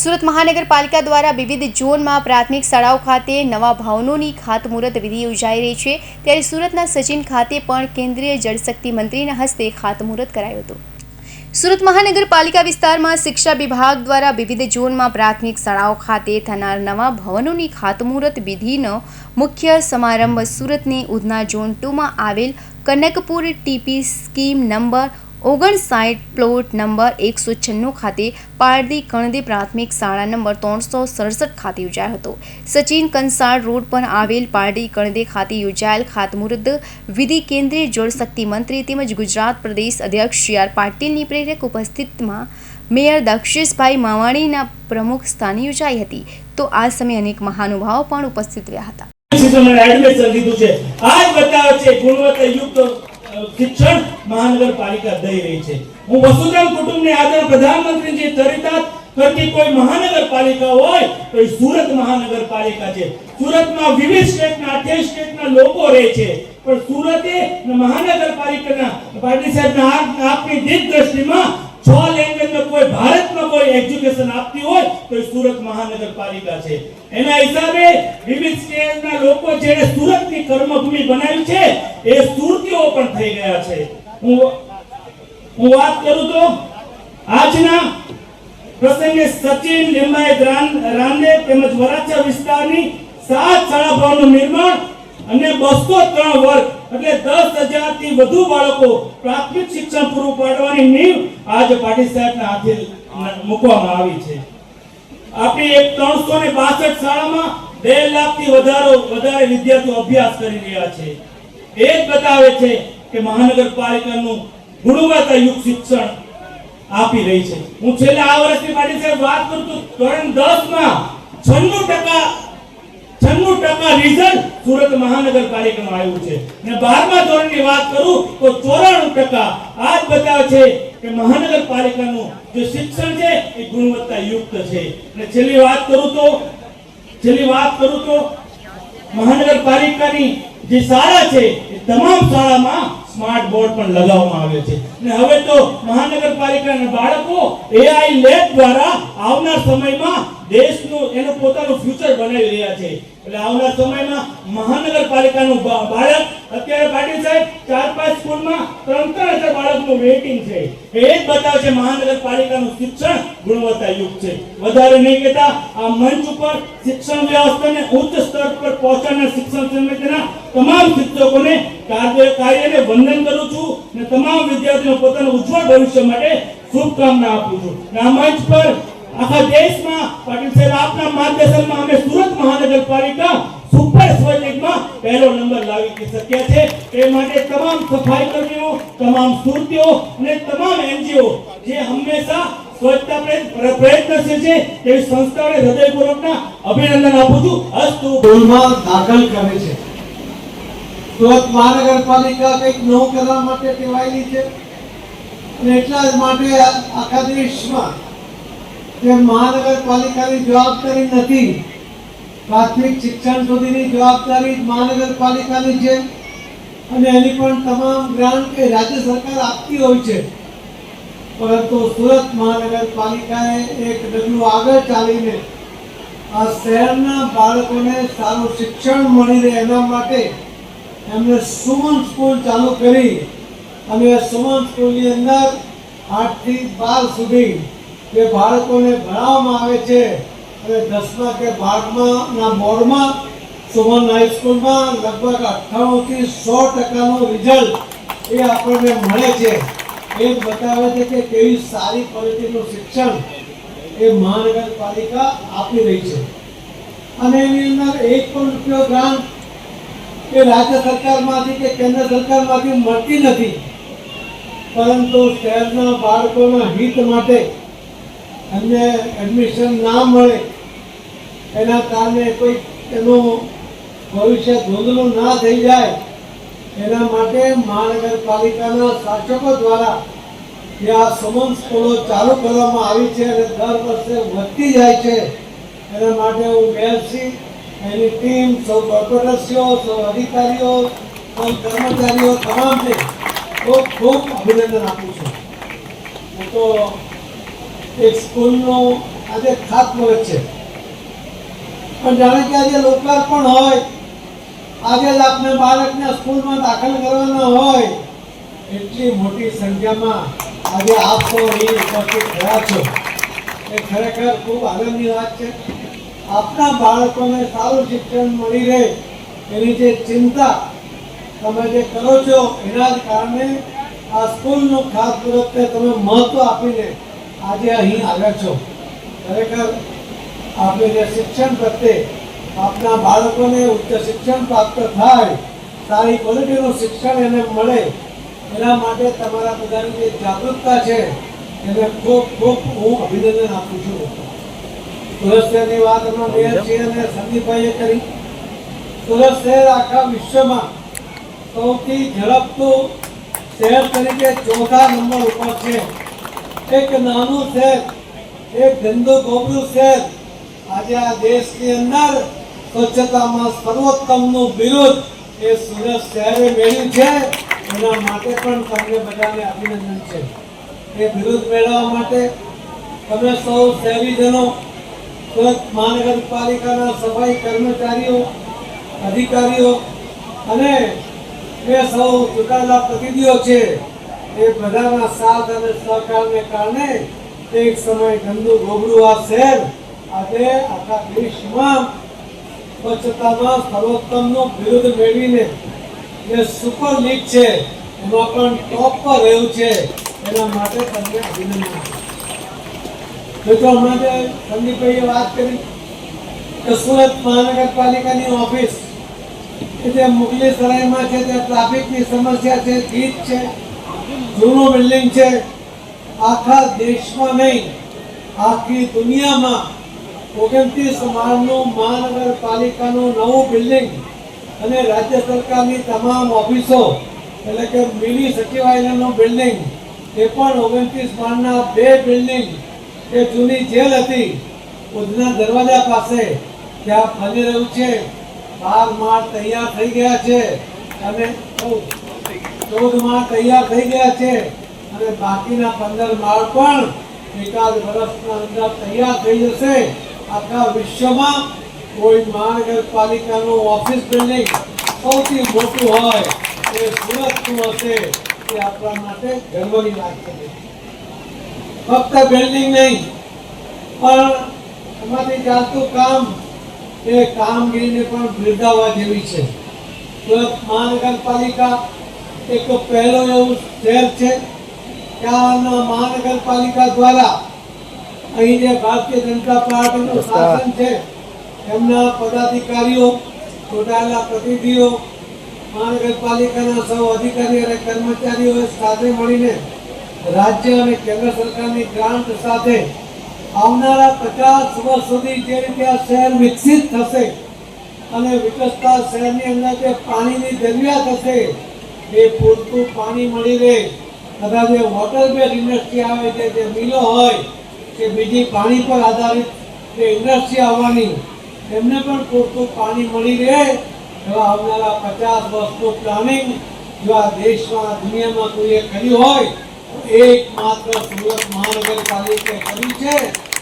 સુરત મહાનગરપાલિકા દ્વારા વિવિધ ઝોનમાં પ્રાથમિક શાળાઓ ખાતે નવા ભવનોની ખાતમુહૂર્ત વિધિ યોજાઈ રહી છે. ત્યારે સુરતના સચિન ખાતે પણ કેન્દ્રીય જળશક્તિ મંત્રીના હસ્તે ખાતમુહૂર્ત કરાયું હતું. સુરત મહાનગરપાલિકા વિસ્તારમાં શિક્ષા વિભાગ દ્વારા વિવિધ ઝોનમાં પ્રાથમિક શાળાઓ ખાતે થનાર નવા ભવનોની ખાતમુહૂર્ત વિધિનો મુખ્ય સમારંભ સુરતની ઉધના ઝોન ટુમાં આવેલ કનકપુર ટીપી સ્કીમ નંબર ઓગણસાઠ પ્લોટ નંબર એકસો છન્નું ખાતે પારડી કણદી પ્રાથમિક શાળા નંબર ત્રણસો સડસઠ ખાતે યોજાયો હતો. સચિન કંસાળ રોડ પર આવેલ પારડી કણદી ખાતે યોજાયેલ ખાતમુહૂર્ત વિધિ કેન્દ્રીય જળશક્તિ મંત્રી તેમજ ગુજરાત પ્રદેશ અધ્યક્ષ સી આર પાટીલની પ્રેરક ઉપસ્થિતમાં મેયર દક્ષેશભાઈ માવાણીના પ્રમુખ સ્થાને યોજાઈ હતી. તો આ સમયે અનેક મહાનુભાવો પણ ઉપસ્થિત રહ્યા હતા. શિક્ષણમાં એડમિશન લીધું છે આ જ બતાવે છે ગુણવત્તાયુક્ત શિક્ષણ મહાનગરપાલિકા દઈ રહી છે. હું વસુધરામ કુટુંબને આદર પ્રધાનમંત્રીજી ચરિતાર્થ કરતી કોઈ મહાનગરપાલિકા હોય, તો એ સુરત મહાનગરપાલિકા છે. સુરતમાં વિવિધ સ્ટેટના અઠ્યાવીસ સ્ટેટના લોકો રહે છે. પણ સુરતે મહાનગરપાલિકાના પાટીલ સાહેબના આપની દિગ્દ્રષ્ટિમાં છ લેંગ્વેજમાં કોઈ ભારતમાં કોઈ એજ્યુકેશન આપતી હોય, તો એ સુરત મહાનગરપાલિકા છે. એના હિસાબે વિવિધ સ્ટેટના લોકો જેણે સુરતની કર્મભૂમિ બનાવી છે, એ પણ થઈ ગયા છે. હું વાત કરું તો આજના પ્રસંગે સચિન લિંબાયત રાંદે તેમજ વરાછા વિસ્તારની સાત શાળા ભવનનું નિર્માણ અને બસો ત્રણ વર્ગ એટલે દસ હજારથી વધુ બાળકો પ્રાથમિક શિક્ષણ પૂરું પાડવાની નીવ આજે પાટીલ સાહેબના હાથે મૂકવામાં આવી છે. આપણી એક ત્રણસો ને બાસઠ શાળામાં બે લાખથી વધારો વધારે વિદ્યાર્થીઓ અભ્યાસ કરી રહ્યા છે. એ જ બતાવે છે કે મહાનગરપાલિકાનું ગુણવત્તાયુક્ત શિક્ષણ આપી રહી છે. હું છેલ્લા આ વર્ષની પાટીલ સાહેબ વાત કરું તો ધોરણ દસમાં 96 ટકા 96 ટકા રિઝલ્ટ સુરત મહાનગરપાલિકાનું આવ્યું છે. અને 12મા ધોરણની વાત કરું તો 94 ટકા. આ જ બતાવે છે કે મહાનગરપાલિકાનું જે શિક્ષણ છે એ ગુણવત્તાયુક્ત છે. અને છેલ્લી વાત કરું તો, છેલ્લી વાત કરું તો મહાનગરપાલિકાની જે શાળા છે, એ તમામ શાળામાં સ્માર્ટ બોર્ડ પણ લગાવવામાં આવે છે. અને હવે તો મહાનગરપાલિકાના બાળકો એઆઈ લેબ દ્વારા આવનાર સમયમાં દેશનું, એનું પોતાનું ફ્યુચર બનાવી રહ્યા છે. એટલે આવનાર સમયમાં મહાનગરપાલિકાનું બાળક, અત્યારે પાટીલ સાહેબ, ચાર, પાંચ સ્કૂલમાં ત્રણ ત્રણ હજાર બાળકનું વેઇટિંગ છે. એ જ બતાવે મહાનગરપાલિકાનું શિક્ષણ ગુણવત્તાયુક્ત છે. વધારે નહીં કહેતા, આ મંચ ઉપર શિક્ષણ વ્યવસ્થાને ઉચ્ચ સ્તર પર પહોંચાડનાર શિક્ષણ સમિતિના તમામ શિક્ષકોને કાર્યને વંદન કરું છું અને તમામ વિદ્યાર્થીઓ પોતાનું ઉજ્જવળ ભવિષ્ય માટે શુભકામના આપું છું. આ મંચ પર આખા દેશમાં પાટીલ સાહેબ, આપના માર્ગદર્શનમાં અમે સુરત મહાનગરપાલિકા સુપર સ્વર્ણિકમાં પહેલો નંબર લાવી શક્યા છે. એ માટે તમામ સફાઈ કર્મીઓ તમામ સુરતીઓ અને તમામ એનજીઓ જે હંમેશા સ્વચ્છતા પ્રયત્નશીલ છે, તેવી સંસ્થાઓને હૃદયપૂર્વકના અભિનંદન આપું છું. અસ્તુ. બોલમાં દાખલ કરે છે. સુરત મહાનગરપાલિકા કંઈક નવું કરવા માટે ટેવાયેલી છે. અને એટલા જ માટે આખા દેશમાં જે મહાનગરપાલિકાની જવાબદારી નથી. પ્રાથમિક શિક્ષણ સુધીની જવાબદારી મહાનગરપાલિકાની છે. અને એની પણ તમામ ગ્રાન્ટ એ રાજ્ય સરકાર આપતી હોય છે. પરંતુ સુરત મહાનગરપાલિકાએ એક ડગલું આગળ ચાલીને આ શહેરના બાળકોને સારું શિક્ષણ મળી રહે એના માટે એમણે સુમન સ્કૂલ ચાલુ કરી. અને સુમન સ્કૂલની અંદર આઠથી બાર સુધી જે બાળકોને ભણાવવામાં આવે છે અને દસમા કે બારમા ના બોર્ડમાં સુમન હાઈસ્કૂલમાં લગભગ અઠ્ઠાણુંથી સો ટકાનો રિઝલ્ટ એ આપણને મળે છે. એ બતાવે છે કે કેવી સારી ક્વોલિટીનું શિક્ષણ એ મહાનગરપાલિકા આપી રહી છે. અને એની અંદર એક પણ રૂપિયો ગ્રાન્ટ એ રાજ્ય સરકારમાંથી કે કેન્દ્ર સરકારમાંથી મળતી નથી. પરંતુ શહેરના બાળકોના હિત માટે એમને એડમિશન ના મળે, એના કારણે કોઈ એનું ભવિષ્ય ધૂંધળું ના થઈ જાય, એના માટે મહાનગરપાલિકાના શાસકો દ્વારા જે આ સમન સ્કૂલો ચાલુ કરવામાં આવી છે અને દર વર્ષે વધતી જાય છે, એના માટે હું મેયરશ્રી એની ટીમ, સૌ કોર્પોરેટરશ્રીઓ, સૌ અધિકારીઓ, સૌ કર્મચારીઓ તમામને ખૂબ ખૂબ અભિનંદન આપું છું. હું તો એક સ્કૂલનો આજે ખાતમુહૂર્ત છે. પણ જાણે કે આજે લોકાર્પણ હોય, આજે જ આપણે બાળકને સ્કૂલમાં દાખલ કરવાના હોય, એટલી મોટી સંખ્યામાં આજે આપ અહીં ઉપસ્થિત થયા છો. એ ખરેખર ખૂબ આનંદની વાત છે. આપના બાળકોને સારું શિક્ષણ મળી રહે એની જે ચિંતા તમે જે કરો છો એના જ કારણે આ સ્કૂલનું ખાસ મુહૂર્તને તમે મહત્વ આપીને આજે અહીં આવ્યા છો. ખરેખર આપણે જે શિક્ષણ પ્રત્યે આપના બાળકોને ઉચ્ચ શિક્ષણ પ્રાપ્ત થાય સારી ક્વોલિટીનું શિક્ષણ એને મળે એના માટે તમારા બધાની જે જાગૃતતા છે એને ખૂબ ખૂબ હું અભિનંદન આપું છું. સુરત વાત હમણાં છે અને સંદીપભાઈએ કરી. સુરત શહેર આખા વિશ્વમાં સૌથી ઝડપતું શહેર તરીકે ચોથા નંબર ઉપર છે. એક નાનું શહેર, એક ગંદુ ગોબરું શહેર. આજે આ દેશની અંદર સ્વચ્છતામાં સર્વોત્તમનું બિરુદ એ સુરત શહેરે મેળવ્યું છે. એના માટે પણ તમને બધાને અભિનંદન છે. એ બિરુદ મેળવવા માટે તમે સૌ શહેરીજનો, સુરત મહાનગરપાલિકાના સફાઈ કર્મચારીઓ, અધિકારીઓ અને એ સૌ ચૂંટાયેલા પ્રતિનિધિઓ છે. એ બધાના સાથ અને સહકારને કારણે એક સમય ગંદુ ગોબરું આ શહેર આજે આખા દેશમાં સ્વચ્છતામાં સર્વોત્તમનું બિરુદ મેળવીને જે સુપર લીગ છે, એમાં પણ ટોપ પર રહ્યું છે, એના માટે તમને અભિનંદન. હમણાં જે સંદીપભાઈએ વાત કરી કે સુરત મહાનગરપાલિકાની ઓફિસ કે જે મુગલી સરાયમાં છે તે ટ્રાફિકની સમસ્યા છે, ગીત છે જૂનું બિલ્ડિંગ છે. આખા દેશમાં નહીં, આખી દુનિયામાં ઓગણત્રીસ માળનું મહાનગરપાલિકાનું નવું બિલ્ડિંગ અને રાજ્ય સરકારની તમામ ઓફિસો, એટલે કે મિની સચિવાલયનું બિલ્ડિંગ, એ પણ ઓગણત્રીસ માળના બે બિલ્ડિંગ, એ જૂની જેલ હતી, ઉધના દરવાજા પાસે ત્યાં ફરી રહ્યું છે. બાર માળ તૈયાર થઈ ગયા છે. અને ચૌદ ચૌદ માળ તૈયાર થઈ ગયા છે. અને બાકીના પંદર માળ પણ એકાદ વર્ષના અંદર તૈયાર થઈ જશે. આખા વિશ્વમાં કોઈ મહાનગરપાલિકાનું ઓફિસ બિલ્ડિંગ સૌથી મોટું હોય એ સુરતનું હશે એ આપણા માટે ગર્વની વાત છે. ફક્ત બિલ્ડિંગ નહીં, પણ એમાંથી ચાલતું કામ, એ કામગીરીને પણ બિરદાવવા જેવી છે. સુરત મહાનગરપાલિકા એક પહેલો એવું શહેર છે ત્યાંના મહાનગરપાલિકા દ્વારા અહીં જે ભારતીય જનતા પાર્ટીનું શાસન છે એમના પદાધિકારીઓ ચૂંટાયેલા પ્રતિનિધિઓ મહાનગરપાલિકાના સૌ અધિકારી અને કર્મચારીઓએ સાથે મળીને રાજ્ય અને કેન્દ્ર સરકારની ગ્રાન્ટ સાથે આવનારા પચાસ વર્ષ સુધી જે રીતે આ શહેર વિકસિત થશે અને વિકસતા શહેરની અંદર જે પાણીની જરૂરિયાત હશે એ પૂરતું પાણી મળી રહે. તથા જે વોટર બેઝ ઇન્ડસ્ટ્રી આવે છે જે મિલો હોય, કે બીજી પાણી પર આધારિત જે ઇન્ડસ્ટ્રી આવવાની એમને પણ પૂરતું પાણી મળી રહે એવા આવનારા પચાસ વર્ષનું પ્લાનિંગ જો આ દેશમાં, દુનિયામાં કોઈએ કર્યું હોય, તો એકમાત્ર સુરત મહાનગરપાલિકાએ કર્યું છે.